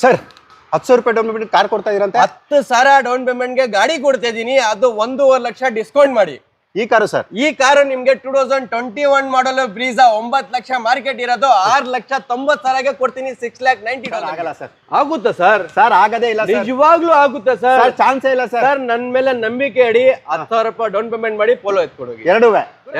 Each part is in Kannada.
ಸರ್ ಹತ್ತು ಸಾವಿರ ರೂಪಾಯಿ ಡೌನ್ ಪೇಮೆಂಟ್ ಕಾರ್ ಕೊಡ್ತಾ ಇದೀರಂತೆ? ಹತ್ತು ಸಾವಿರ ಡೌನ್ ಪೇಮೆಂಟ್ಗೆ ಗಾಡಿ ಕೊಡ್ತಾ ಇದ್ದೀನಿ ಅದು ಒಂದೂವರೆ ಲಕ್ಷ ಡಿಸ್ಕೌಂಟ್ ಮಾಡಿ. ಈ ಕಾರು ಸರ್? ಈ ಕಾರು ನಿಮ್ಗೆ two thousand twenty one model Brezza ಒಂಬತ್ತು ಲಕ್ಷ ಮಾರ್ಕೆಟ್ ಇರೋದು. ಆರ್ ಲಕ್ಷ ತೊಂಬತ್ ಸಾವಿರಗೆ ಕೊಡ್ತೀನಿ. ಸಿಕ್ಸ್ ಲ್ಯಾಕ್ ನೈಂಟಿ ಆಗಲ್ಲ ಸರ್. ಆಗುತ್ತಾ ಸರ್? ಸರ್ ಆಗದೇ ಇಲ್ಲ ಸರ್. ನಿಜವಾಗ್ಲೂ ಆಗುತ್ತಾ ಸರ್? ಚಾನ್ಸ್ ಇಲ್ಲ ಸರ್. ಸರ್ ನನ್ ಮೇಲೆ ನಂಬಿಕೆ ಇಡಿ ಹತ್ತು ಸಾವಿರ ರೂಪಾಯಿ ಡೌನ್ ಪೇಮೆಂಟ್ ಮಾಡಿ ಪೋಲೋ ಎತ್ಕೊಡೋಗಿ. ಎರಡು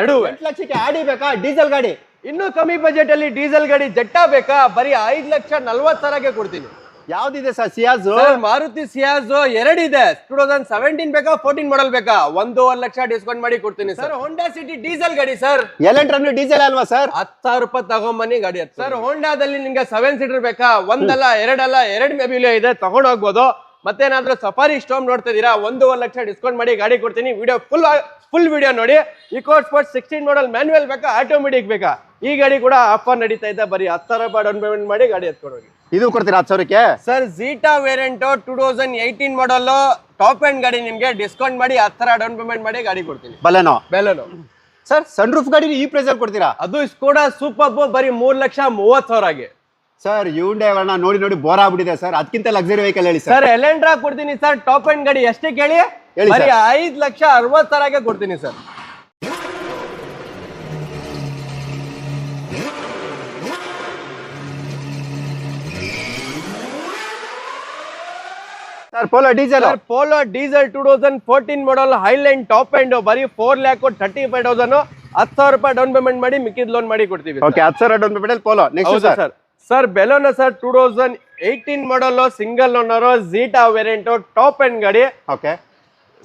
ಎರಡು ಎಂಟು ಲಕ್ಷಕ್ಕೆ ಆಡಿ ಬೇಕಾ? ಡೀಸೆಲ್ ಗಾಡಿ. ಇನ್ನೂ ಕಮ್ಮಿ ಬಜೆಟ್ ಅಲ್ಲಿ ಡೀಸೆಲ್ ಗಾಡಿ ಜಟ್ಟ ಬೇಕಾ? ಬರೀ ಐದು ಲಕ್ಷ ನಲ್ವತ್ತು ಸಾವಿರಕ್ಕೆ ಕೊಡ್ತೀನಿ. ಯಾವ್ದಿದೆ sir? Ciaz sir Maruti Ciaz ಎರಡಿದೆ. ಟೂ ತೌಸಂಡ್ ಸೆವೆಂಟೀನ್ ಬೇಕಾ ಫೋರ್ಟೀನ್ ಮಾಡಲ್ ಬೇಕಾ? ಒಂದೂವರೆ ಲಕ್ಷ ಡಿಸ್ಕೌಂಟ್ ಮಾಡಿ ಕೊಡ್ತೀನಿ ಸರ್. ಹೋಂಡಾ ಸಿಟಿ ಡೀಸೆಲ್ ಗಾಡಿ ಸರ್. ಎಲೆಂಟ್ರನ್ನು ಡೀಸೆಲ್ ಅಲ್ವಾ ಸರ್? ಹತ್ತಾರು ಸಾವಿರ ರೂಪಾಯಿ ತಗೊಂಬನ್ನಿ ಗಾಡಿ ಹತ್ತು ಸರ್ ಹೋಂಡಾದಲ್ಲಿ ನಿಮ್ಗೆ ಸೆವೆನ್ ಸೀಟರ್ ಬೇಕಾ? ಒಂದಲ್ಲ ಎರಡಲ್ಲ ಎರಡ್ ಮೆಬಿಲಿಯೋ ಇದೆ ತಗೊಂಡ್ ಹೋಗ್ಬೋದು. ಮತ್ತೇನಾದ್ರೂ ಸಫಾರಿ ಸ್ಟೋಮ್ ನೋಡ್ತಾ ಇದೀರಾ ಒಂದೂವರೆ ಲಕ್ಷ ಡಿಸ್ಕೌಂಟ್ ಮಾಡಿ ಗಾಡಿ ಕೊಡ್ತೀನಿ. ವಿಡಿಯೋ ಫುಲ್ ಫುಲ್ ವಿಡಿಯೋ ನೋಡಿ. EcoSport sixteen model manual ಬೇಕಾ? ಆಟೋಮೆಟಿಕ್ ಬೇಕಾ? ಈ ಗಾಡಿ ಕೂಡ ಆಫರ್ ನಡೀತಾ ಇದೆ. ಬರೀ ಹತ್ತು ಸಾವಿರ ರೂಪಾಯಿ ಡೌನ್ ಪೇಮೆಂಟ್ ಮಾಡಿ ಗಾಡಿ ಎತ್ಕೊಂಡು ಹೋಗಿ. ಇದು ಕೊಡ್ತೀರಾ ಹತ್ತು ಸಾವಿರಕ್ಕೆ? Sir Zeta variant two thousand eighteen model top end ಗಾಡಿ ನಿಮಗೆ ಡಿಸ್ಕೌಂಟ್ ಮಾಡಿ ಹತ್ತರ ಸಾವಿರ ಡೌನ್ ಪೇಮೆಂಟ್ ಮಾಡಿ ಗಾಡಿ ಕೊಡ್ತೀನಿ. Baleno? Baleno. Sir sunroof ಗಾಡಿ ಈ ಪ್ರೈಸ್ ಅಲ್ಲಿ ಕೊಡ್ತೀರಾ? ಅದು ಕೂಡ ಸೂಪರ್ ಬರೀ ಮೂರ್ ಲಕ್ಷ ಮೂವತ್ ಆಗಿ. ಸರ್ ಯೂಂಡೆ ವರ್ಣ ನೋಡಿ ನೋಡಿ ಬೋರ್ ಆಗ್ಬಿಟ್ಟಿದೆ ಸರ್. ಅದಕ್ಕಿಂತ ಲಕ್ಸರಿ ವೆಹಿಕಲ್ ಹೇಳಿ ಸರ್. ಎಲೆಂಡ್ರಾ ಕೊಡ್ತೀನಿ ಸರ್ ಟಾಪ್ ಎಂಡ್ ಗಾಡಿ ಎಷ್ಟೇ ಕೇಳಿ ಹೇಳಿ ಬರೀ ಐದ್ ಲಕ್ಷ ಅರವತ್ ಸಾವಿರಗೆ ಕೊಡ್ತೀನಿ sir. Sir Polo diesel sir Polo diesel two thousand fourteen model Highline top end ಬರೀ four lakh thirty five thousand ಹತ್ತು ಸಾವಿರ ರೂಪಾಯಿ ಡೌನ್ ಪೇಮೆಂಟ್ ಮಾಡಿ ಮಿಕ್ಕಿದ್ ಲೋನ್ ಮಾಡಿ ಕೊಡ್ತೀವಿ ಓಕೆ ಹತ್ತು ಸಾವಿರ down payment Polo next sir. Sir. Baleno sir two thousand eighteen model single owner Zeta variant top end ಗಾಡಿ. ಓಕೆ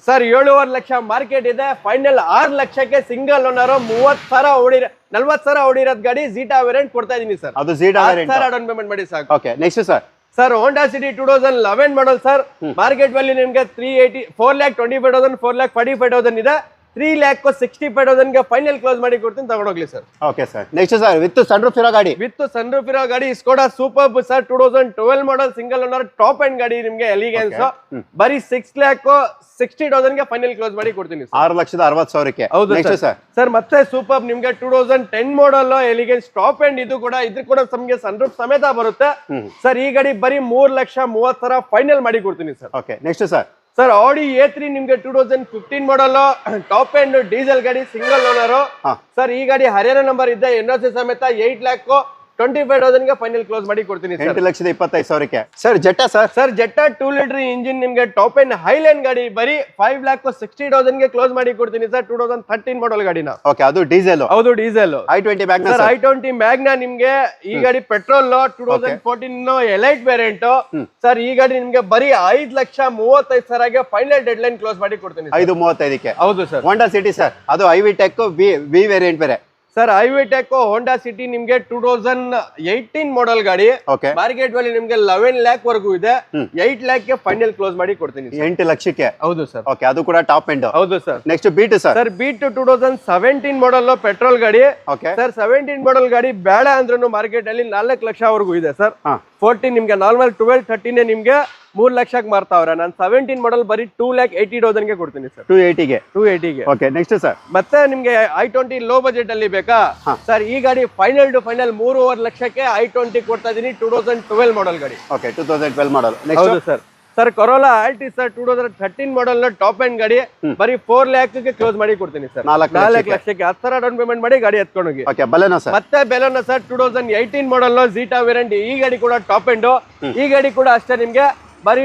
ಸರ್ ಏಳುವರೆ ಲಕ್ಷ ಮಾರ್ಕೆಟ್ ಇದೆ. ಫೈನಲ್ ಆರು ಲಕ್ಷಕ್ಕೆ ಸಿಂಗಲ್ ಓನರ್ ಮೂವತ್ತು ಸಾವಿರ ಓಡಿರ ನಲ್ವತ್ತು ಸಾವಿರ ಓಡಿರೋದ್ ಗಾಡಿ ಜೀಟಾ ವೇರಿಯಂಟ್ ಕೊಡ್ತಾ ಇದೀನಿ ಸರ್. ಅದು ಝೀಟಾ ಹತ್ತು ಸಾವಿರ ಡೌನ್ ಪೇಮೆಂಟ್ ಮಾಡಿ ಸಾಕು. Okay next sir. Sir Honda City two thousand eleven model sir market value ನಿಮಗೆ three eighty four lakh twenty five thousand four lakh forty five thousand ಇದೆ. ತ್ರೀ ಲ್ಯಾಕ್ ಸಿಕ್ಸ್ಟಿ ಫೈವ್ ತೌಸಂಡ್ಗೆ ಫೈನಲ್ ಕ್ಲೋಸ್ ಮಾಡಿ ಕೊಡ್ತೀನಿ ತಗೊಂಡೋಗ್ಲಿ sir okay sir next sir with sunroof ಇರೋ ಗಾಡಿ. ವಿತ್ ಸನ್ ರೂಫ್ ಇರೋ ಗಾಡಿ Skoda Superb sir two thousand twelve model single owner top end ಗಾಡಿ ನಿಮಗೆ ಎಲಿಗೆನ್ಸ್ ಬರೀ ಸಿಕ್ಸ್ ಲ್ಯಾಕ್ ಸಿಕ್ಸ್ಟಿ ತೌಸಂಡ್ಗೆ ಫೈನಲ್ ಕ್ಲೋಸ್ ಮಾಡಿ ಕೊಡ್ತೀನಿ ಸರ್ ಆರು ಲಕ್ಷದ ಅರವತ್ತು ಸಾವಿರಕ್ಕೆ. ಹೌದು ಸರ್ ಸರ್ ಮತ್ತೆ ಸೂಪರ್ ನಿಮ್ಗೆ two thousand ten model Elegance top end ಇದು ಕೂಡ ಇದ್ರ ಕೂಡ ನಮಗೆ ಸನ್ರೂಫ್ ಸಮೇತ ಬರುತ್ತೆ. ಸರ್ ಈ ಗಾಡಿ ಬರೀ ಮೂರ್ ಲಕ್ಷ ಮೂವತ್ತರ ಫೈನಲ್ ಮಾಡಿ ಕೊಡ್ತೀನಿ sir okay next sir sir Audi A three ನಿಮ್ಗೆ two thousand fifteen model top end diesel ಗಾಡಿ ಸಿಂಗಲ್ ಓನರ್. ಸರ್ ಈ ಗಾಡಿ ಹರಿಯಾಣ ನಂಬರ್ ಇದೆ ಎನ್ ಸಿ ಸಮೇತ ಏಟ್ ಲ್ಯಾಕ್ ಟ್ವೆಂಟಿ ಫೈವ್ ತೌಸಂಡ್ಗೆ ಫೈನಲ್ ಕ್ಲೋಸ್ ಮಾಡಿ ಕೊಡ್ತೀನಿ ಎಂಟು ಲಕ್ಷದ ಇಪ್ಪತ್ತೈದು ಸಾವಿರಕ್ಕೆ. Sir Jetta sir sir Jetta two litre engine ನಿಮಗೆ ಟಾಪ್ ಹೈ ಹೈಲೈನ್ ಗಾಡಿ ಬರೀ ಫೈವ್ ಲ್ಯಾಕ್ ಸಿಕ್ಸ್ಟಿ ತೌಸಂಡ್ಗೆ ಕ್ಲೋಸ್ ಮಾಡಿ ಕೊಡ್ತೀನಿ sir two thousand thirteen model ಗಾಡಿನ. ಓಕೆ ಅದು ಡೀಸೆಲ್ ಹೌದು diesel i twenty mag sir i twenty Magna ನಿಮಗೆ ಈ ಗಾಡಿ petrol two thousand fourteen elite variant sir ಈ ಗಾಡಿ ನಿಮಗೆ ಬರೀ ಐದು ಲಕ್ಷ ಮೂವತ್ತೈದು ಸಾವಿರಗೆ ಫೈನಲ್ ಡೆಡ್ ಲೈನ್ ಕ್ಲೋಸ್ ಮಾಡಿ ಕೊಡ್ತೀನಿ. ಐದು ಮೂವತ್ತೈದಕ್ಕೆ. ಹೌದು ಸರ್ ಹೋಂಡಾ ಸಿಟಿ ಸರ್ ಅದು i V tech V V variant ಬೇರೆ. Sir i V tech Honda City ನಿಮ್ಗೆ ಟೂ ತೌಸಂಡ್ ಏಯ್ಟೀನ್ ಮಾಡಲ್ ಗಾಡಿ. ಓಕೆ ಮಾರ್ಕೆಟ್ ವ್ಯಾಲ್ಯೂ ನಿಮ್ಗೆ ಲೆವೆನ್ ಲ್ಯಾಕ್ ವರೆಗೂ ಇದೆ. ಏಟ್ ಲ್ಯಾಕ್ಗೆ ಫೈನಲ್ ಕ್ಲೋಸ್ ಮಾಡಿ ಕೊಡ್ತೀನಿ. ಎಂಟು ಲಕ್ಷಕ್ಕೆ? ಹೌದು ಸರ್. ಓಕೆ ಅದು ಕೂಡ ಟಾಪ್ ಎಂಡ್ ಹೌದು sir. Next Beat sir? Sir Beat two thousand seventeen model petrol ಗಾಡಿ. ಓಕೆ ಸರ್ ಸೆವೆಂಟೀನ್ ಮಾಡಲ್ ಗಾಡಿ ಬೇಡ ಅಂದ್ರೂ ಮಾರ್ಕೆಟ್ ಅಲ್ಲಿ ನಾಲ್ಕು ಲಕ್ಷವರೆಗೂ ಇದೆ ಸರ್. ಫೋರ್ಟೀನ್ ನಿಮ್ಗೆ ನಾರ್ಮಲ್ ಟ್ವೆಲ್ ಥರ್ಟಿನೇ ನಿಮ್ಗೆ ಮೂರ್ ಲಕ್ಷಕ್ಕೆ ಮಾರ್ತಾವ್ರೆ. ನಾನು ಸೆವೆಂಟೀನ್ ಮಾಡಲ್ ಬರೀ ಟೂ ಲ್ಯಾಕ್ ಏಯ್ಟಿ ಗೆ ಕೊಡ್ತೀನಿ ಸರ್ ಟು ಏಯ್ಟಿಗೆ ಟೂ ಏಯ್ಟಿಗೆ ಓಕೆ ನೆಕ್ಸ್ಟ್ ಸರ್ ಮತ್ತೆ ನಿಮ್ಗೆ ಐ ಟ್ವೆಂಟಿ ಲೋ ಬಜೆಟ್ ಅಲ್ಲಿ ಬೇಕಾ? ಸರ್ ಈ ಗಾಡಿ ಫೈನಲ್ ಟು ಫೈನಲ್ ಮೂರುವರೆ ಲಕ್ಷಕ್ಕೆ ಐ ಟ್ವೆಂಟಿ ಕೊಡ್ತಾ ಇದೀನಿ ಟೂ ತೌಸಂಡ್ ಟ್ವೆಲ್ ಮಾಡಲ್ ಗಾಡಿ. Okay two thousand twelve model ಹೌದು sir sir Corolla Altis sir two thousand thirteen model top end ಗಾಡಿ ಬರೀ ಫೋರ್ ಲ್ಯಾಕ್ಗೆ ಕ್ಲೋಸ್ ಮಾಡಿ ಕೊಡ್ತೀನಿ ಸರ್ ನಾಲ್ಕು ಲಕ್ಷಕ್ಕೆ. ಹತ್ತು ಸಾವಿರ ಡೌನ್ ಪೇಮೆಂಟ್ ಮಾಡಿ ಗಾಡಿ ಎತ್ಕೊಂಡು ಹೋಗಿ. ಓಕೆ ಬಲೆನೋ ಸರ್ ಮತ್ತೆ Baleno sir two thousand eighteen model Zeta variant ಈ ಗಾಡಿ ಕೂಡ ಟಾಪ್ ಎಂಡ್ ಈ ಗಾಡಿ ಕೂಡ ಅಷ್ಟೇ ನಿಮ್ಗೆ ಬರೀ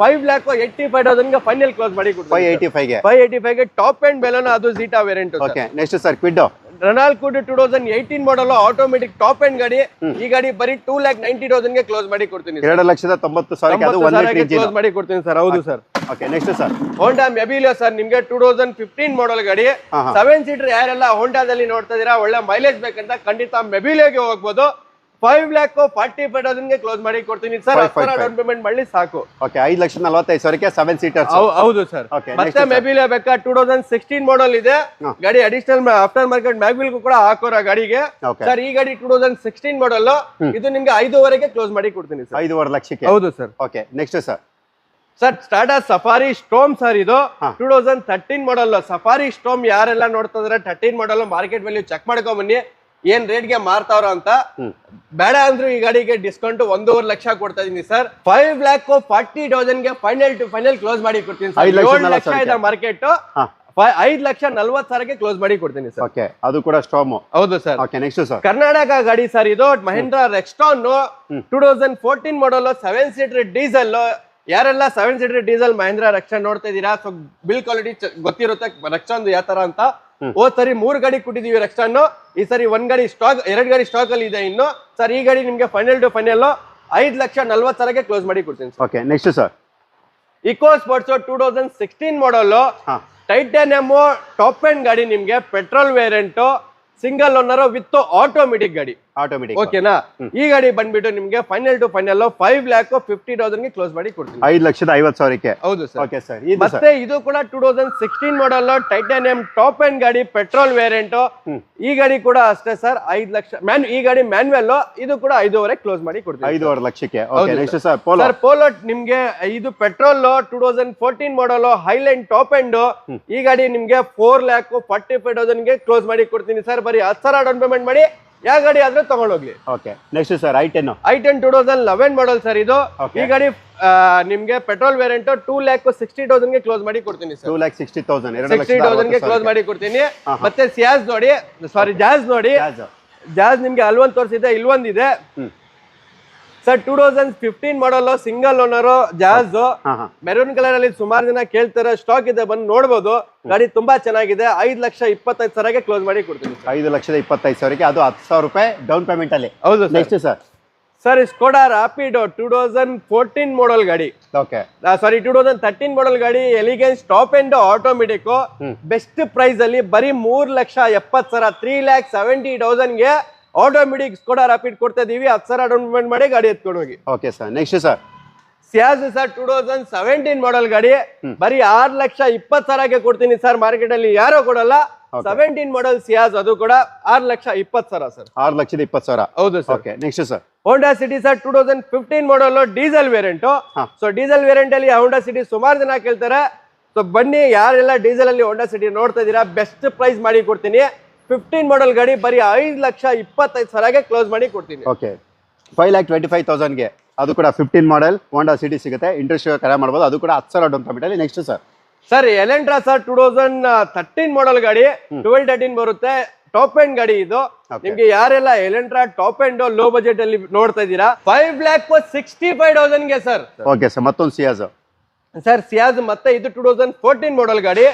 five lakh eighty five thousand final close ಮಾಡಿ five eighty five five eighty ಫೈವ್ಗೆ top end Baleno ಅದು Zeta variant okay next sir Kwid Renault Kwid two thousand eighteen model automatic top end ಗಾಡಿ. ಈ ಗಾಡಿ ಬರೀ ಟೂ ಲ್ಯಾಕ್ ನೈಂಟಿ ತೌಸಂಡ್ಗೆ ಕ್ಲೋಸ್ ಮಾಡಿ ಕೊಡ್ತೀನಿ. ಎರಡು ಲಕ್ಷದ ತೊಂಬತ್ತು ಲೀಟರ್ ಕ್ಲೋಸ್ ಮಾಡಿ ಕೊಡ್ತೀನಿ ಸರ್. ಹೌದು sir. Okay next sir. Honda Mobilio sir ನಿಮ್ಗೆ ಟೂ ತೌಸಂಡ್ ಫಿಫ್ಟೀನ್ ಮಾಡಲ್ ಗಾಡಿ. ಸೆವೆನ್ ಸೀಟರ್ ಯಾರೆಲ್ಲ ಹೋಂಡಾದಲ್ಲಿ ನೋಡ್ತಾ ಇದೀರಾ ಒಳ್ಳೆ ಮೈಲೇಜ್ ಬೇಕಂತ ಖಂಡಿತ ಮೆಬಿಲಿಯೋಗೆ ಹೋಗ್ಬೋದು. ಫೈವ್ ಲ್ಯಾಕ್ ಫಾರ್ಟಿ ಫೈವ್ ತೌಸಂಡ್ಗೆ ಕ್ಲೋಸ್ ಮಾಡಿ ಕೊಡ್ತೀನಿ. ಸರ್ ಡೌನ್ ಪೇಮೆಂಟ್ ಮಾಡಿ ಸಾಕು. ಓಕೆ ಐದು ಲಕ್ಷ ನಲವತ್ತೈದು ಸಾವಿರಕ್ಕೆ ಸೆವೆನ್ ಸೀಟರ್ ಹೌದು ಸರ್ ಮತ್ತೆ ಮೆಬಿಲ್ ಬೇಕಾ? ಟೂ ತೌಸಂಡ್ ಸಿಕ್ಸ್ಟೀನ್ ಮಾಡಲ್ ಇದೆ. ಗಾಡಿ ಅಡಿಷನಲ್ ಆಫ್ಟರ್ ಮಾರ್ಕೆಟ್ ಮ್ಯಾಗ್ವಿಲ್ ಕೂಡ ಹಾಕೋರ ಗಾಡಿಗೆ. ಸರ್ ಈ ಗಾಡಿ ಟೂ ತೌಸಂಡ್ ಸಿಕ್ಸ್ಟೀನ್ ಮಾಡಲ್ ಇದು ನಿಮ್ಗೆ ಐದುವರೆಗೆ ಕ್ಲೋಸ್ ಮಾಡಿ ಕೊಡ್ತೀನಿ ಸರ್ ಐದೂವರೆ ಲಕ್ಷಕ್ಕೆ? ಹೌದು sir okay next sir sir Tata Safari Storm sir ಇದು. Two thousand thirteen model Safari Storm ಯಾರೆಲ್ಲ ನೋಡ್ತಾ ಇದ್ರೆ thirteen model market value check ಮಾಡ್ಕೊಂಡ್ ಬನ್ನಿ. ಏನ್ ರೇಟ್ಗೆ ಮಾರ್ತಾವ್ರ ಅಂತ? ಬೇಡ ಅಂದ್ರು ಈ ಗಾಡಿಗೆ ಡಿಸ್ಕೌಂಟ್ ಒಂದೂವರೆ ಲಕ್ಷ ಕೊಡ್ತಾ ಇದೀನಿ ಸರ್. ಫೈವ್ ಲ್ಯಾಕ್ ಫಾರ್ಟಿ ತೌಸಂಡ್ಗೆ ಫೈನಲ್ ಟು ಫೈನಲ್ ಕ್ಲೋಸ್ ಮಾಡಿ ಕೊಡ್ತೀನಿ ಸರ್. ಏಳು ಲಕ್ಷ ಇದೆ ಮಾರ್ಕೆಟ್ ಐದ್ ಲಕ್ಷ ನಲ್ವತ್ ಸಾವಿರಕ್ಕೆ ಕ್ಲೋಸ್ ಮಾಡಿ ಕೊಡ್ತೀನಿ ಸರ್. ಓಕೆ ಅದು ಕೂಡ ಸ್ಟಾಮ್ ಹೌದು sir. Okay next sir Karnataka ಗಾಡಿ ಸರ್ ಇದು. Mahindra Rexton two thousand fourteen model seven seater diesel ಯಾರೆಲ್ಲ seven seater diesel Mahindra Rexton ನೋಡ್ತಾ ಇದೀರಾ? ಸೊ ಬಿಲ್ ಕ್ವಾಲಿಟಿ ಗೊತ್ತಿರುತ್ತೆ ರಕ್ಷನ್ ಯಾವ ತರ ಅಂತ. ಹೋದ್ ಸರಿ ಮೂರು ಗಾಡಿ ಕೊಟ್ಟಿದೀವಿ ರಕ್ಷನ್ ಈ ಸರಿ ಒಂದ್ ಗಾಡಿ ಸ್ಟಾಕ್ ಎರಡ್ ಗಾಡಿ ಸ್ಟಾಕ್ ಅಲ್ಲಿ ಇದೆ ಇನ್ನು. ಸರ್ ಈ ಗಾಡಿ ನಿಮ್ಗೆ ಫೈನಲ್ ಟು ಫೈನಲ್ ಐದ್ ಲಕ್ಷ ನಲ್ವತ್ ಸಾವಿರಕ್ಕೆ ಕ್ಲೋಸ್ ಮಾಡಿ ಕೊಡ್ತೀನಿ okay next sir EcoSport two thousand sixteen model Titanium top end ಗಾಡಿ ನಿಮ್ಗೆ petrol variant single owner with automatic ಗಾಡಿ. ಆಟೋಮೆಟಿಕ್ ಓಕೆನಾ ಈ ಗಾಡಿ ಬಂದ್ಬಿಟ್ಟು ನಿಮ್ಗೆ final to final five lakh fifty ತೌಸಂಡ್ಗೆ close ಮಾಡಿ ಕೊಡ್ತೀನಿ. ಐದು ಲಕ್ಷದ ಐವತ್ತು ಸಾವಿರಕ್ಕೆ? ಹೌದು ಸರ್ ಓಕೆ ಸರ್ ಮತ್ತೆ ಇದು ಕೂಡ two thousand sixteen model Titanium top end ಗಾಡಿ ಪೆಟ್ರೋಲ್ ವೇರಿಯಂಟ್ ಈ ಗಾಡಿ ಕೂಡ ಅಷ್ಟೇ ಸರ್ ಐದು ಲಕ್ಷ ಮ್ಯಾನ್ ಈ ಗಾಡಿ ಮ್ಯಾನ್ಯಲ್ ಇದು ಕೂಡ ಐದೂವರೆ ಕ್ಲೋಸ್ ಮಾಡಿ ಕೊಡ್ತೀನಿ ಐದೂವರೆ ಲಕ್ಷಕ್ಕೆ. ಸರ್ ಪೋಲೋ ನಿಮ್ಗೆ ಇದು petrol two thousand fourteen model Highline top end ಈ ಗಾಡಿ ನಿಮ್ಗೆ ಫೋರ್ ಲ್ಯಾಕ್ ಫಾರ್ಟಿ ಫೈವ್ ತೌಸಂಡ್ಗೆ ಕ್ಲೋಸ್ ಮಾಡಿ ಕೊಡ್ತೀನಿ ಸರ್ ಬರೀ ಹತ್ತು ಸಾವಿರ ಡೌನ್ ಪೇಮೆಂಟ್ ಮಾಡಿ ಯಾವ ಗಾಡಿ ಆದ್ರೆ ತಗೊಂಡೋಗ್ಲಿ okay next sir i ten i ten two thousand eleven model sir ಇದು. ಈ ಗಾಡಿ ನಿಮ್ಗೆ petrol variant two lakh sixty ತೌಸಂಡ್ಗೆ close ಮಾಡಿ ಕೊಡ್ತೀನಿ sir two lakh sixty thousand sixty ತೌಸಂಡ್ಗೆ close ಮಾಡಿ ಕೊಡ್ತೀನಿ. ಮತ್ತೆ ಸಿಯಾಸ್ ನೋಡಿ ಸಾರಿ ಜಾಸ್ ನೋಡಿ. ಜಾಸ್ ನಿಮ್ಗೆ ಅಲ್ವೊಂದ್ ತೋರಿಸಿದೆ ಇಲ್ವೊಂದಿದೆ. Sir two thousand fifteen model single owner Jazz maroon colour ಅಲ್ಲಿ ಸುಮಾರು ಜನ ಕೇಳ್ತಾರೆ ಸ್ಟಾಕ್ ಇದೆ ಬಂದು ನೋಡಬಹುದು ಗಾಡಿ ತುಂಬಾ ಚೆನ್ನಾಗಿದೆ. ಐದ್ ಲಕ್ಷ ಇಪ್ಪತ್ತೈದು ಸಾವಿರಕ್ಕೆ ಕ್ಲೋಸ್ ಮಾಡಿ ಕೊಡ್ತೀನಿ ಐದು ಲಕ್ಷದ ಇಪ್ಪತ್ತೈದು ಸಾವಿರಕ್ಕೆ ಅದು ಹತ್ತು ಸಾವಿರ ರೂಪಾಯಿ ಡೌನ್ ಪೇಮೆಂಟ್ ಅಲ್ಲಿ. ಹೌದು next sir. Sir Skoda Rapid two thousand fourteen model ಗಾಡಿ. Okay. Sorry two thousand thirteen model ಗಾಡಿ Elegance top end automatic best price ಅಲ್ಲಿ ಬರೀ ಮೂರ್ ಲಕ್ಷ ಎಪ್ಪತ್ತು ಸಾವಿರ ತ್ರೀ ಲ್ಯಾಕ್ ಸೆವೆಂಟಿ ತೌಸಂಡ್ಗೆ ಆಟೋಮೆಟಿಕ್ ಸ್ಕೋಡಾ ರಾಪಿಡ್ ಕೊಡ್ತಾ ಇದೀವಿ. ಹತ್ತು ಸಾವಿರ ಡೌನ್ ಪೇಮೆಂಟ್ ಮಾಡಿ ಗಾಡಿ ಎತ್ಕೊಂಡು ಹೋಗಿ. Okay sir next sir Ciaz sir two thousand seventeen model ಗಾಡಿ. ಬರೀ ಆರ್ ಲಕ್ಷ ಇಪ್ಪತ್ ಸಾವಿರಕ್ಕೆ ಕೊಡ್ತೀನಿ ಸರ್ ಮಾರ್ಕೆಟ್ ಅಲ್ಲಿ ಯಾರು ಕೊಡಲ್ಲ. ಸೆವೆಂಟೀನ್ ಮಾಡಲ್ ಸಿಯಾಜ್ ಅದು ಕೂಡ ಆರ್ ಲಕ್ಷ ಇಪ್ಪತ್ ಸಾವಿರ ಸರ್ ಆರು ಲಕ್ಷದ ಇಪ್ಪತ್ತು ಸಾವಿರ. ಹೌದು sir okay next sir Honda City sir two thousand fifteen model diesel variant so diesel variant ಅಲ್ಲಿ ಹೋಂಡಾ ಸಿಟಿ ಸುಮಾರು ಜನ ಕೇಳ್ತಾರೆ. ಸೊ ಬನ್ನಿ ಯಾರೆಲ್ಲ ಡೀಸೆಲ್ ಅಲ್ಲಿ ಹೋಂಡಾ ಸಿಟಿ ನೋಡ್ತಾ ಇದೀರಾ ಬೆಸ್ಟ್ ಪ್ರೈಸ್ ಮಾಡಿ ಕೊಡ್ತೀನಿ. ಫಿಫ್ಟೀನ್ ಮಾಡಲ್ ಗಾಡಿ ಬರೀ ಐದು ಲಕ್ಷ ಇಪ್ಪತ್ತೈದು ಸಾವಿರಗೆ ಕ್ಲೋಸ್ ಮಾಡಿ ಕೊಡ್ತೀನಿ. Okay five lakh twenty five ತೌಸಂಡ್ಗೆ ಅದು ಕೂಡ ಫಿಫ್ಟೀನ್ ಮಾಡೆಲ್ ಹೋಂಡಾ ಸಿಟಿ ಸಿಗುತ್ತೆ. ಇಂಟ್ರೆಸ್ಟ್ ಕರೆ ಮಾಡ್ಬೋದು. ಅದು ಕೂಡ ಹತ್ತು ಸಾವಿರ down ಪೇಮೆಂಟಲ್ಲಿ next sir sir Elantra sir two thousand thirteen model ಗಾಡಿ ಟ್ವೆಲ್ ತರ್ಟೀನ್ ಬರುತ್ತೆ. ಟಾಪ್ ಎಂಡ್ ಗಾಡಿ ಇದು. ನಿಮ್ಗೆ ಯಾರೆಲ್ಲ Elantra top end low budget ಅಲ್ಲಿ ನೋಡ್ತಾ ಇದೀರಾ ಫೈವ್ ಲ್ಯಾಕ್ ಸಿಕ್ಸ್ಟಿ ಫೈವ್ ತೌಸಂಡ್ಗೆ ಸರ್ ಓಕೆ ಸರ್ ಮತ್ತೊಂದು ಸಿಯಾಜ್ ಸರ್ ಸಿಯಾಜ್ ಮತ್ತೆ ಇದು ಟೂ ತೌಸಂಡ್ ಫೋರ್ಟೀನ್ ಮಾಡಲ್ ಗಾಡಿ.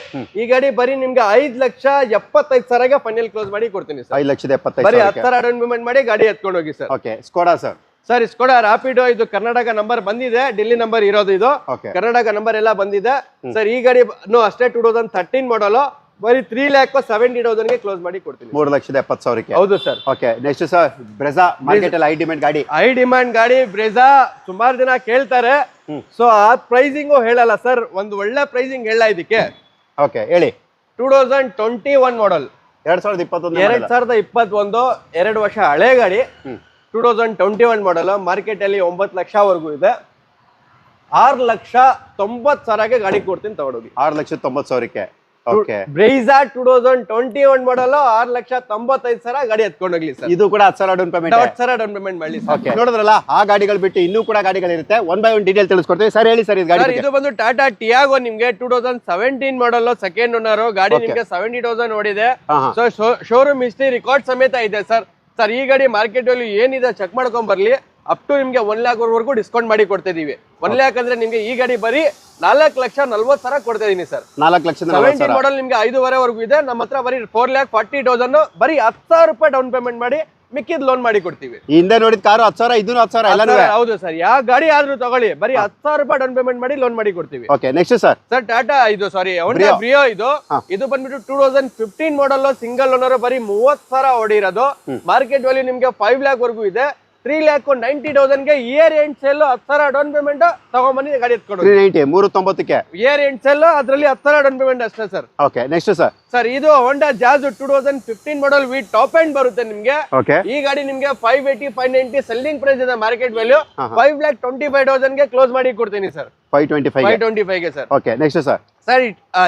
ಈ ಗಾಡಿ ಬರೀ ನಿಮ್ಗೆ ಐದ್ ಲಕ್ಷ ಎಪ್ಪತ್ತೈದು ಸಾವಿರಗೆ ಫೈನಲ್ ಕ್ಲೋಸ್ ಮಾಡಿ ಕೊಡ್ತೀನಿ ಸರ್. ಐದು ಲಕ್ಷದ ಎಪ್ಪತ್ತೈದು ಬರೀ ಹತ್ತು ಸಾವಿರಕ್ಕೆ? ಸಾವಿರ ಡೌನ್ ಪೇಮೆಂಟ್ ಮಾಡಿ ಗಾಡಿ ಎತ್ಕೊಂಡು ಹೋಗಿ sir okay Skoda sir sir Skoda Rapido ಇದು ಕರ್ನಾಟಕ ನಂಬರ್ ಬಂದಿದೆ. ಡೆಲ್ಲಿ ನಂಬರ್ ಇರೋದು ಇದು. ಕರ್ನಾಟಕ ನಂಬರ್ ಎಲ್ಲ ಬಂದಿದೆ. ಸರ್ ಈ ಗಾಡಿ ಅಷ್ಟೇ ಟೂ ತೌಸಂಡ್ ತರ್ಟೀನ್ ಮಾಡಲು ಬರೀ ತ್ರೀ ಲ್ಯಾಕ್ ಸೆವೆಂಟಿ ತೌಸಂಡ್ಗೆ ಕ್ಲೋಸ್ ಮಾಡಿ ಕೊಡ್ತೀನಿ. ಮೂರು ಲಕ್ಷದ ಎಪ್ಪತ್ತು ಸಾವಿರಕ್ಕೆ. ಹೌದು sir okay next sir Brezza market ಅಲ್ಲಿ ಐ ಡಿಮ್ಯಾಂಡ್ ಗಾಡಿ. ಹೈ ಡಿಮ್ಯಾಂಡ್ ಗಾಡಿ ಬ್ರೆಜಾ ಸುಮಾರು ಜನ ಕೇಳ್ತಾರೆ. ಸೊ ಆ ಪ್ರೈಸಿಂಗು ಹೇಳಲ್ಲ ಸರ್ ಒಂದು ಒಳ್ಳೆ ಪ್ರೈಸಿಂಗ್ ಹೇಳ ಇದಕ್ಕೆ. ಓಕೆ ಹೇಳಿ. Two thousand twenty one model ಎರಡ್ ಸಾವಿರದ ಇಪ್ಪತ್ತೊಂದು ಎರಡ್ ಸಾವಿರದ ಇಪ್ಪತ್ತೊಂದು ಎರಡು ವರ್ಷ ಹಳೆ ಗಾಡಿ. Two thousand twenty one model market ಅಲ್ಲಿ ಒಂಬತ್ತು ಲಕ್ಷವರೆಗೂ ಇದೆ. ಆರು ಲಕ್ಷ ತೊಂಬತ್ ಸಾವಿರಕ್ಕೆ ಗಾಡಿ ಕೊಡ್ತೀನಿ ತಗೊಂಡೋಗಿ. ಆರು ಲಕ್ಷದ ತೊಂಬತ್ತು ಸಾವಿರಕ್ಕೆ. Brezza two thousand twenty one model ಆರು ಲಕ್ಷ ತೊಂಬತ್ತೈದು ಸಾವಿರ ಗಾಡಿ ಎತ್ಕೊಂಡೋಗ್ಲಿ ಸರ್. ಇದು ಕೂಡ ಹತ್ತು ಸಾವಿರ ಡೌನ್ ಪೇಮೆಂಟ್ ಹತ್ತು ಸಾವಿರ ಡೌನ್ ಪೇಮೆಂಟ್ ಮಾಡಿ ಸರ್. ಓಕೆ ನೋಡಿದ್ರಲ್ಲ ಆ ಗಾಡಿಗಳು ಬಿಟ್ಟು ಇನ್ನೂ ಕೂಡ ಗಾಡಿಗಳಿರುತ್ತೆ. ಒನ್ ಬೈ ಒನ್ ಡೀಟೇಲ್ ತಿಳಿಸ್ಕೊಡ್ತೀವಿ. ಸರ್ ಹೇಳಿ ಸರ್ ಇದು ಗಾಡಿ ಇದು ಬಂದು ಟಾಟಾ ಟಿಯಾಗೋ ನಿಮ್ಗೆ two thousand seventeen model second owner ಗಾಡಿ. ನಿಮ್ಗೆ ಸೆವೆಂಟಿ ತೌಸಂಡ್ ಓಡಿದೆ. ಸೊ ಶೋರೂಮ್ ಹಿಸ್ಟ್ರಿ ರೆಕಾರ್ಡ್ ಸಮೇತ ಇದೆ ಸರ್. ಸರ್ ಈ ಗಾಡಿ ಮಾರ್ಕೆಟ್ ಅಲ್ಲಿ ಏನಿದೆ ಚೆಕ್ ಮಾಡ್ಕೊಂಡ್ ಬರ್ಲಿ. ಅಪ್ ಟು ನಿಮ್ಗೆ ಒನ್ ಲ್ಯಾಕ್ ವರ್ಗೂ ಡಿಸ್ಕೌಂಟ್ ಮಾಡಿ ಕೊಡ್ತಾ ಇದೀವಿ ಒನ್ ಲ್ಯಾಕ್ ಅಂದ್ರೆ ನಿಮ್ಗೆ ಈ ಗಾಡಿ ಬರೀ ನಾಲ್ಕು ಲಕ್ಷ ನಲ್ವತ್ತು ಸಾವಿರ ಕೊಡ್ತಾ ಇದೀನಿ ಸರ್ ನಾಲ್ಕು ಲಕ್ಷ ಸೆವೆಂಟಿ ಮಾಡಲ್ ನಿಮ್ಗೆ ಐದೂವರೆವರೆಗೂ ಇದೆ. ನಮ್ಮ ಹತ್ರ ಬರೀ ಫೋರ್ ಲ್ಯಾಕ್ ಫಾರ್ಟಿ ತೌಸಂಡ್ ಬರೀ ಹತ್ತು ಸಾವಿರ ರೂಪಾಯಿ ಡೌನ್ ಪೇಮೆಂಟ್ ಮಾಡಿ ಮಿಕ್ಕಿದ್ ಲೋನ್ ಮಾಡಿ ಕೊಡ್ತೀವಿ. ಹಿಂದೆ ನೋಡಿದ ಕಾರು ಹತ್ತು ಸಾವಿರ ಇದನ್ನು ಹತ್ತು ಸಾವಿರ ಹೌದು ಸರ್ ಯಾವ ಗಾಡಿ ಆದ್ರೂ ತಗೊಳ್ಳಿ. ಬರೀ ಹತ್ತು ಸಾವಿರ ರೂಪಾಯಿ ಡೌನ್ ಪೇಮೆಂಟ್ ಮಾಡಿ ಲೋನ್ ಮಾಡಿ ಕೊಡ್ತೀವಿ. Okay next sir sir Tata ಇದು ಸಾರಿ ಬ್ರಿಯೋ ಇದು. ಇದು ಬಂದ್ಬಿಟ್ಟು two thousand fifteen model single owner ಬರೀ ಮೂವತ್ ಸಾವಿರ ಹೊಡಿರೋದು ಮಾರ್ಕೆಟ್ ವ್ಯಾಲ್ಯೂ ನಿಮ್ಗೆ ಫೈವ್ ಲ್ಯಾಕ್ ವರೆಗೂ ಇದೆ. ತ್ರೀ ಲ್ಯಾಕ್ ನೈಂಟಿ ತೌಸಂಡ್ಗೆ ಇಯರ್ ಎಂಡ್ ಸೆಲ್ ಹತ್ತು ಸಾವಿರ ಡೌನ್ ಪೇಮೆಂಟ್ ತಗೊಂಬನ್ನಿ ಗಾಡಿ ಎತ್ಕೊಂಡು ತ್ರೀ ನೈಂಟಿ ಮೂರು ತೊಂಬತ್ತಕ್ಕೆ ಇಯರ್ ಎಂಡ್ ಸೆಲ್ ಅದರಲ್ಲಿ ಹತ್ತು ಸಾವಿರ ಡೌನ್ ಪೇಮೆಂಟ್ ಅಷ್ಟೇ sir okay next sir sir ಇದು Honda Jazz two thousand fifteen model V top end ಬರುತ್ತೆ ನಿಮ್ಗೆ. ಓಕೆ ಈ ಗಾಡಿ ನಿಮ್ಗೆ five eighty five ninety selling price ಇದೆ market value. Five lakh twenty five ತೌಸಂಡ್ಗೆ close ಮಾಡಿ ಕೊಡ್ತೀನಿ sir five twenty five twenty ಫೈವ್ಗೆ sir okay next sir sir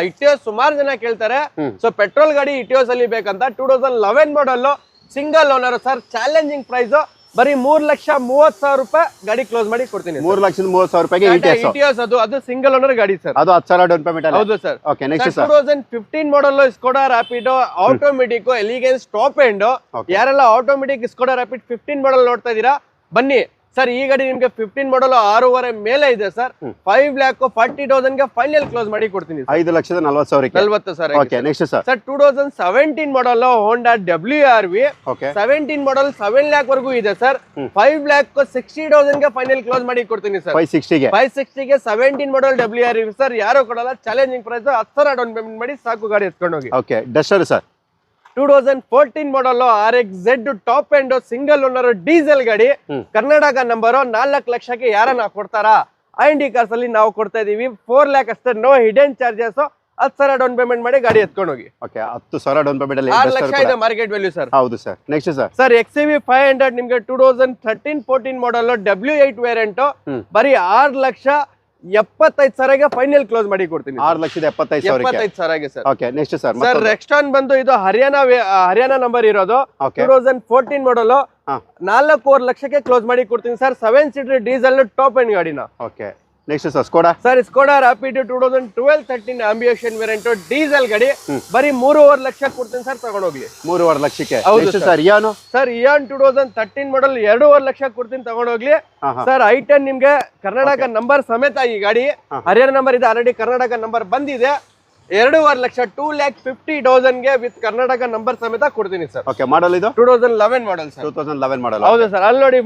Etios ಸುಮಾರು ಜನ ಕೇಳ್ತಾರೆ. ಸೊ ಪೆಟ್ರೋಲ್ ಗಾಡಿ ಇಟಿಯೋಸ್ ಅಲ್ಲಿ ಬೇಕಂತ two thousand eleven model single owner sir challenging price ಬರೀ ಮೂರ್ ಲಕ್ಷ ಮೂವತ್ ಸಾವಿರ ರೂಪಾಯಿ ಗಾಡಿ ಕ್ಲೋಸ್ ಮಾಡಿ ಕೊಡ್ತೀನಿ ಮೂರ್ ಲಕ್ಷದ ಮೂವತ್ ಸಾವಿರ ರೂಪಾಯಿಗೆ ಅದು ಅದು ಸಿಂಗಲ್ ಓನರ್ ಗಾಡಿ ಸರ್. ಅದು ಹತ್ತು ಸಾವಿರ ಡೌನ್ ಪೇಮೆಂಟ್ ಹೌದು sir. Okay next two thousand fifteen model Skoda Rapid automatic elegance top end. ಯಾರೆಲ್ಲ automatic Skoda Rapid fifteen model ನೋಡ್ತಾ ಇದೀರಾ ಬನ್ನಿ. ಸರ್ ಈ ಗಾಡಿ ನಿಮ್ಗೆ ಫಿಫ್ಟೀನ್ ಮಾಡಲ್ ಆರೂವರೆ ಮೇಲೆ ಇದೆ ಸರ್ ಫೈವ್ ಲ್ಯಾಕ್ ಫಾರ್ಟಿ ತೌಸಂಡ್ಗೆ ಫೈನಲ್ ಕ್ಲೋಸ್ ಮಾಡಿ ಕೊಡ್ತೀನಿ ಐದು ಲಕ್ಷದ ನಲ್ವತ್ತು ಸಾವಿರಕ್ಕೆ. ನಲ್ವತ್ತು sir okay next sir sir two thousand seventeen model Honda W R V okay seventeen model seven lakh ವರೆಗೂ ಇದೆ ಸರ್ ಫೈವ್ ಲ್ಯಾಕ್ ಸಿಕ್ಸ್ಟಿ ತೌಸಂಡ್ಗೆ ಫೈನಲ್ ಕ್ಲೋಸ್ ಮಾಡಿ ಕೊಡ್ತೀನಿ ಸರ್ ಫೈವ್ ಸಿಕ್ಸ್ಟಿಗೆ five ಸಿಕ್ಸ್ಟಿಗೆ seventeen model W R sir ಯಾರು ಕೊಡಲ್ಲ. ಚಾಲೆಂಜಿಂಗ್ ಪ್ರೈಸ್ ಹತ್ತು ಸಾವಿರ ಡೌನ್ ಪೇಮೆಂಟ್ ಮಾಡಿ ಸಾಕು ಗಾಡಿ ಎತ್ಕೊಂಡು ಹೋಗಿ okay Duster sir two thousand fourteen model R X Z top end single owner diesel ಗಾಡಿ ಕರ್ನಾಟಕ ನಂಬರ್ ನಾಲ್ಕು ಲಕ್ಷಕ್ಕೆ ಯಾರನ್ನ ಕೊಡ್ತಾರಾ? ಐ ಡಿ ಕಾರ್ಸ್ ಅಲ್ಲಿ ನಾವು ಕೊಡ್ತಾ ಇದೀವಿ. ಫೋರ್ ಲ್ಯಾಕ್ ಅಷ್ಟೇ ನೋ ಹಿಡನ್ ಚಾರ್ಜಸ್ ಹತ್ತು ಸಾವಿರ ಡೌನ್ ಪೇಮೆಂಟ್ ಮಾಡಿ ಗಾಡಿ ಎತ್ಕೊಂಡು ಹೋಗಿ ಓಕೆ ಹತ್ತು ಸಾವಿರ ಡೌನ್ ಪೇಮೆಂಟ್ ಅಲ್ಲಿ ಆರು ಲಕ್ಷ ಇದೆ ಮಾರ್ಕೆಟ್ ವ್ಯಾಲ್ಯೂ ಸರ್ ಹೌದು sir next sir sir X V five hundred ನಿಮ್ಗೆ two thousand thirteen fourteen model W eight variant. ಬರೀ ಆರು ಲಕ್ಷ ಎಪ್ಪತ್ತೈದು ಸಾವಿರಗೆ ಫೈನಲ್ ಕ್ಲೋಸ್ ಮಾಡಿ ಕೊಡ್ತೀನಿ. ಆರು ಲಕ್ಷದ ಎಪ್ಪತ್ತೈದು ಸಾವಿರ ಎಪ್ಪತ್ತೈದು ಸಾವಿರಗೆ sir. Okay next sir sir next ಬಂದು ಇದು ಹರಿಯಾಣ ಹರಿಯಾಣ ನಂಬರ್ ಇರೋದು. Two thousand fourteen model. ನಾಲ್ಕೂವರೆ ಲಕ್ಷಕ್ಕೆ ಕ್ಲೋಸ್ ಮಾಡಿ ಕೊಡ್ತೀನಿ sir. Seven seater diesel top end ಗಾಡಿನ. Okay next sir Skoda sir Skoda Rapid two thousand twelve thirteen ambition variant diesel ಗಾಡಿ. ಬರೀ ಮೂರುವರೆ ಲಕ್ಷ ಕೊಡ್ತೀನಿ ಸರ್ ತಗೊಂಡೋಗ್ಲಿ ಮೂರುವರೆ ಲಕ್ಷಕ್ಕೆ. ಹೌದು sir Eon sir Eon two thousand thirteen model ಎರಡೂವರೆ ಲಕ್ಷ ಕೊಡ್ತೀನಿ ತಗೊಂಡೋಗ್ಲಿ. ಸರ್ ಐ ಟೆನ್ ನಿಮ್ಗೆ ಕರ್ನಾಟಕ ನಂಬರ್ ಸಮೇತ ಈ ಗಾಡಿ. ಹರಿಯಾಣ ನಂಬರ್ ಇದೆ ಆಲ್ರೆಡಿ ಕರ್ನಾಟಕ ನಂಬರ್ ಬಂದಿದೆ. ಎರಡೂವರೆ ಲಕ್ಷ ಟೂ ಲ್ಯಾಕ್ ಫಿಫ್ಟಿ ಗೆ ವಿತ್ ಕರ್ನಾಟಕ ನಂಬರ್ ಸಮೇತ ಕೊಡ್ತೀನಿ ಸರ್. ಓಕೆ ಮಾಡಲ್ ಇದು? Two thousand eleven model sir. Two thousand eleven model ಹೌದು ಸರ್ ಅಲ್ಲಿ ನೋಡಿ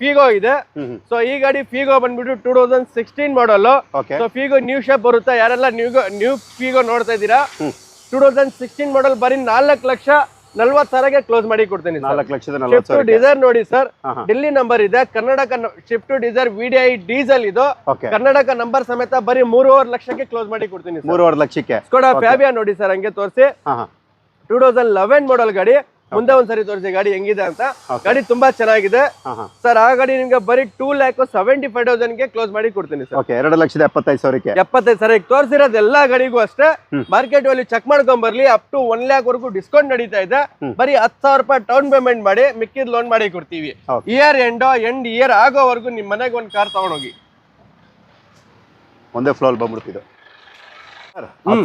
ಫೀಗೋ ಇದೆ. ಸೊ ಈ ಗಾಡಿ ಫೀಗೋ ಬಂದ್ಬಿಟ್ಟು two thousand sixteen model okay so Figo new shape ಬರುತ್ತೆ. ಯಾರೆಲ್ಲ ನ್ಯೂ ನ್ಯೂ ಫೀಗೋ ನೋಡ್ತಾ ಇದ್ದೀರಾ. ಟೂ ತೌಸಂಡ್ ಸಿಕ್ಸ್ಟೀನ್ ಮಾಡಲ್ ಬರೀ ನಾಲ್ಕು ಲಕ್ಷ ನಲ್ವತ್ತು ಸಾವಿರಕ್ಕೆ ಕ್ಲೋಸ್ ಮಾಡಿ ಕೊಡ್ತೀನಿ ನಾಲ್ಕು ಲಕ್ಷದ ಶಿಫ್ಟ್ ಡಿಸೈರ್ ನೋಡಿ ಸರ್. ಡೆಲ್ಲಿ ನಂಬರ್ ಇದೆ Karnataka Swift Dzire VDI diesel ಇದು. ಕನ್ನಡಕ ಕರ್ನಾಟಕ ನಂಬರ್ ಸಮೇತ ಬರೀ ಮೂರುವರೆ ಲಕ್ಷಕ್ಕೆ ಕ್ಲೋಸ್ ಮಾಡಿ ಕೊಡ್ತೀನಿ ಮೂರುವರೆ ಲಕ್ಷಕ್ಕೆ. ಸ್ಕೋಡಾ ಫ್ಯಾಬಿಯಾ ನೋಡಿ ಸರ್ ಹಂಗೆ ತೋರಿಸಿ. ಟೂ ತೌಸಂಡ್ ಲೆವೆನ್ ಮಾಡಲ್ ಗಾಡಿ. ಮುಂದೆ ಒಂದ್ಸರಿ ತೋರಿಸಿ ಗಾಡಿ ಹೆಂಗಿದೆ ಅಂತ. ಗಾಡಿ ತುಂಬಾ ಚೆನ್ನಾಗಿದೆ. ಸರ್ ಆ ಗಾಡಿ ನಿಮ್ಗೆ ಬರೀ ಟೂ ಲ್ಯಾಕ್ ಸೆವೆಂಟಿ ಫೈವ್ ತೌಸಂಡ್ಗೆ ಕ್ಲೋಸ್ ಮಾಡಿ ಕೊಡ್ತೀನಿ ಸರ್. ಓಕೆ ಎರಡು ಲಕ್ಷದ ಎಪ್ಪತ್ತೈದು ಸಾವಿರಕ್ಕೆ. ಎಪ್ಪತ್ತೈದು ಸರ್ ಈಗ ತೋರಿಸಿರೋದು ಎಲ್ಲಾ ಗಾಡಿಗೂ ಅಷ್ಟೇ. ಮಾರ್ಕೆಟ್ ವ್ಯಾಲ್ಯೂ ಚೆಕ್ ಮಾಡ್ಕೊಂಡ್ ಬರ್ಲಿ ಅಪ್ ಟು ಒನ್ ಲ್ಯಾಕ್ ವರೆಗೂ ಡಿಸ್ಕೌಂಟ್ ನಡೀತಾ ಇದೆ. ಬರೀ ಹತ್ತು ಸಾವಿರ ರೂಪಾಯಿ ಟೌನ್ ಪೇಮೆಂಟ್ ಮಾಡಿ ಮಿಕ್ಕಿದ್ ಲೋನ್ ಮಾಡಿ ಕೊಡ್ತೀವಿ. ಇಯರ್ ಎಂಡ್ ಎಂಡ್ ಇಯರ್ ಆಗೋವರೆಗೂ ನಿಮ್ ಮನೆಗೆ ಒಂದು ಕಾರ್ ತಗೊಂಡೋಗಿ ಒಂದೇ ಫ್ಲೋರ್ ಬಂದ್ಬಿಡ್ತಿದ್ದು.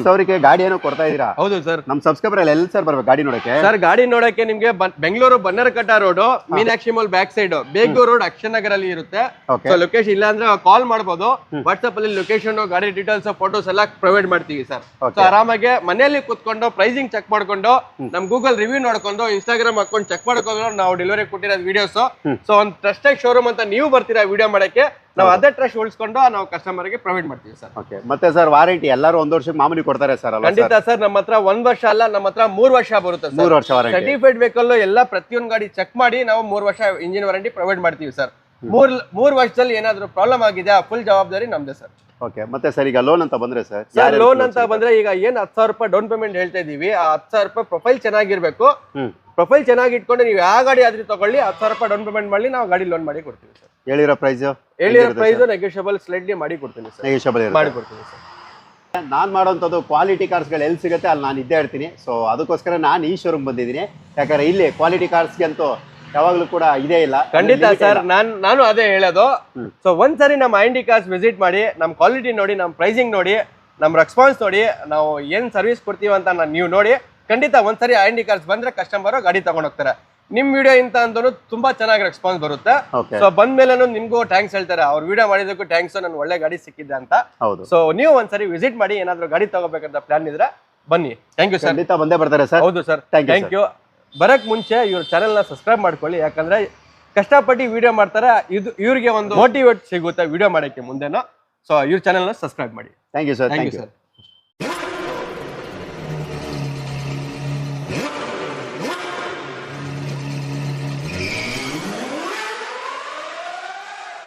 ಸಾವಿರಕ್ಕೆ ಗಾಡಿ ಏನೋ ಕೊಡ್ತಾ ಇದೀರಾ ಹೌದು ಸರ್. ನಮ್ ಸಬ್ಸ್ಕ್ರೈಬರ್ ಎಲ್ಲ ಸರ್ ಬರ್ಬೇಕು ಗಾಡಿ ನೋಡಕ್ಕೆ? ಸರ್ ಗಾಡಿ ನೋಡಕ್ಕೆ ನಿಮ್ಗೆ Bengaluru Bannerghatta road Meenakshi mall back side Begur road Akshaya Nagar ಅಲ್ಲಿ ಇರುತ್ತೆ ಲೊಕೇಶನ್ ಇಲ್ಲ ಅಂದ್ರೆ ಕಾಲ್ ಮಾಡಬಹುದು ವಾಟ್ಸ್ಆಪ್ ಅಲ್ಲಿ ಲೊಕೇಶನ್ ಗಾಡಿ ಡೀಟೇಲ್ಸ್ ಫೋಟೋಸ್ ಎಲ್ಲ ಪ್ರೊವೈಡ್ ಮಾಡ್ತೀವಿ ಸರ್. ಸೊ ಆರಾಮಾಗಿ ಮನೆಯಲ್ಲಿ ಕುತ್ಕೊಂಡು ಪ್ರೈಸಿಂಗ್ ಚೆಕ್ ಮಾಡ್ಕೊಂಡು ನಮ್ ಗೂಗಲ್ ರಿವ್ಯೂ ನೋಡ್ಕೊಂಡು ಇನ್ಸ್ಟಾಗ್ರಾಮ್ ಅಕೌಂಟ್ ಚೆಕ್ ಮಾಡ್ಕೊಂಡು ನಾವು ಡೆಲಿವರಿ ಕೊಟ್ಟಿರೋ ವಿಡಿಯೋಸ್ ಸೊ ಒಂದು ಟ್ರಸ್ಟೆಡ್ ಶೋರೂಮ್ ಅಂತ ನೀವು ಬರ್ತೀರಾ ವಿಡಿಯೋ ಮಾಡಕ್ಕೆ ನಾವು ಅದೇ ಟ್ರಸ್ಟ್ ಉಳಿಸ್ಕೊಂಡು ನಾವು ಕಸ್ಟಮರ್ಗೆ ಪ್ರೊವೈಡ್ ಮಾಡ್ತೀವಿ ಸರ್. ಓಕೆ ಮತ್ತೆ ಸರ್ ವಾರಂಟಿ ಎಲ್ಲರೂ ಒಂದು ವರ್ಷಕ್ಕೆ ಮಾಮೂಲಿ ಕೊಡ್ತಾರೆ ಸರ್ ಖಂಡಿತ ಸರ್ ನಮ್ಮ ಹತ್ರ ಒಂದ್ ವರ್ಷ ಅಲ್ಲ ನಮ್ಮ ಹತ್ರ ಮೂರ್ ವರ್ಷ ಬರುತ್ತೆ ಮೂರು ವರ್ಷ ವಾರಂಟಿ ಸರ್ಟಿಫೈಡ್ ವೆಹಿಕಲ್ ಎಲ್ಲ ಪ್ರತಿಯೊಂದು ಗಾಡಿ ಚೆಕ್ ಮಾಡಿ ನಾವು ಮೂರ್ ವರ್ಷ ಇಂಜಿನ್ ವಾರಂಟಿ ಪ್ರೊವೈಡ್ ಮಾಡ್ತೀವಿ ಸರ್. ಮೂರ್ ಮೂರ್ ವರ್ಷದಲ್ಲಿ ಏನಾದ್ರು ಪ್ರಾಬ್ಲಮ್ ಆಗಿದೆ ಫುಲ್ ಜವಾಬ್ದಾರಿ ನಮ್ದೇ ಸರ್. ಓಕೆ ಮತ್ತೆ ಸರ್ ಈಗ ಲೋನ್ ಅಂತ ಬಂದ್ರೆ ಸರ್ ಸರ್ ಲೋನ್ ಅಂತ ಬಂದ್ರೆ ಈಗ ಏನ್ ಹತ್ತು ಸಾವಿರ ರೂಪಾಯಿ ಡೌನ್ ಪೇಮೆಂಟ್ ಹೇಳ್ತಾ ಇದೀವಿ. ಆ ಹತ್ತು ಸಾವಿರ ರೂಪಾಯಿ ಪ್ರೊಫೈಲ್ ಚೆನ್ನಾಗಿರ್ಬೇಕು. ಪ್ರೊಫೈಲ್ ಚೆನ್ನಾಗಿ ಇಟ್ಕೊಂಡು ನೀವು ಯಾವ ಗಾಡಿ ಆದ್ರೂ ತಗೊಳ್ಳಿ ಹತ್ತು ಸಾವಿರ ರೂಪಾಯಿ ಡೌನ್ ಪೇಮೆಂಟ್ ಮಾಡಿ ನಾವು ಗಾಡಿ ಲೋನ್ ಮಾಡಿ ಕೊಡ್ತೀವಿ ಸರ್. ಹೇಳಿರೋ ಪ್ರೈಸ್ ಹೇಳಿರೋ ಪ್ರೈಸ್ ನೆಗೋಷಿಯಬಲ್ ಸ್ಲೈಡ್ಲಿ ಮಾಡಿ ಕೊಡ್ತೀನಿ ಸರ್. ನೆಗೋಷಿಯಬಲ್ ಮಾಡಿ ಕೊಡ್ತೀನಿ ಸರ್. ನಾನು ಮಾಡೋಂಥದ್ದು ಕ್ವಾಲಿಟಿ ಕಾರ್ಸ್ಗಳು ಎಲ್ಲಿ ಸಿಗುತ್ತೆ ಅಲ್ಲಿ ನಾನು ಇದ್ದೇ ಇರ್ತೀನಿ. ಸೊ ಅದಕ್ಕೋಸ್ಕರ ನಾನು ಈ ಶೋರೂಮ್ ಬಂದಿದ್ದೀನಿ. ಯಾಕಂದ್ರೆ ಇಲ್ಲಿ ಕ್ವಾಲಿಟಿ ಕಾರ್ಸ್ಗೆ ಅಂತೂ ಯಾವಾಗಲೂ ಕೂಡ ಇದೇ ಇಲ್ಲ. ಖಂಡಿತ ಸರ್ ನಾನು ನಾನು ಅದೇ ಹೇಳೋದು. ಸೊ ಒಂದ್ಸರಿ ನಮ್ಮ ಐ ಡಿ ಕಾರ್ಸ್ ವಿಸಿಟ್ ಮಾಡಿ ನಮ್ಮ ಕ್ವಾಲಿಟಿ ನೋಡಿ ನಮ್ಮ ಪ್ರೈಸಿಂಗ್ ನೋಡಿ ನಮ್ಮ ರೆಸ್ಪಾನ್ಸ್ ನೋಡಿ ನಾವು ಏನು ಸರ್ವಿಸ್ ಕೊಡ್ತೀವಿ ಅಂತ ನಾನು ನೀವು ನೋಡಿ ಖಂಡಿತ ಒಂದ್ಸರಿ ಐ ಡಿ ಕಾರ್ಸ್ ಬಂದ್ರೆ ಕಸ್ಟಮರ್ ಗಾಡಿ ತಗೊಂಡ್ ಹೋಗ್ತಾರೆ. ನಿಮ್ ವಿಡಿಯೋ ಇಂತ ಅಂದ್ರೂ ತುಂಬಾ ಚೆನ್ನಾಗಿ ರೆಸ್ಪಾನ್ಸ್ ಬರುತ್ತೆ. ಸೊ ಬಂದ ಮೇಲೆ ನಿಮ್ಗೂ ಥ್ಯಾಂಕ್ಸ್ ಹೇಳ್ತಾರೆ. ಅವ್ರ ವಿಡಿಯೋ ಮಾಡಿದಕ್ಕೂ ಥ್ಯಾಂಕ್ಸ್ ನನ್ ಒಳ್ಳೆ ಗಾಡಿ ಸಿಕ್ಕಿದೆ ಅಂತ. ಸೊ ನೀವು ಒಂದ್ಸರಿ ವಿಸಿಟ್ ಮಾಡಿ ಏನಾದ್ರು ಗಾಡಿ ತಗೋಬೇಕಂತ ಪ್ಲಾನ್ ಇದ್ರೆ ಬನ್ನಿ. ಥ್ಯಾಂಕ್ ಯು ಸರ್ ಖಂಡಿತ ಬಂದೇ ಬರ್ತಾರೆ ಸರ್ ಹೌದು ಸರ್ ಥ್ಯಾಂಕ್ ಯು ಬರಕ್ ಮುಂಚೆ ಇವ್ರ ಚಾನಲ್ನ ಸಬ್ಸ್ಕ್ರೈಬ್ ಮಾಡ್ಕೊಳ್ಳಿ. ಯಾಕಂದ್ರೆ ಕಷ್ಟಪಟ್ಟು ವಿಡಿಯೋ ಮಾಡ್ತಾರೆ. ಇದು ಇವ್ರಿಗೆ ಒಂದು ಮೋಟಿವೇಟ್ ಸಿಗುತ್ತೆ ವಿಡಿಯೋ ಮಾಡೋಕ್ಕೆ ಮುಂದೆನೋ. ಸೊ ಇವ್ರ ಚಾನೆಲ್ನ ಸಬ್ಸ್ಕ್ರೈಬ್ ಮಾಡಿ. Thank you sir thank you sir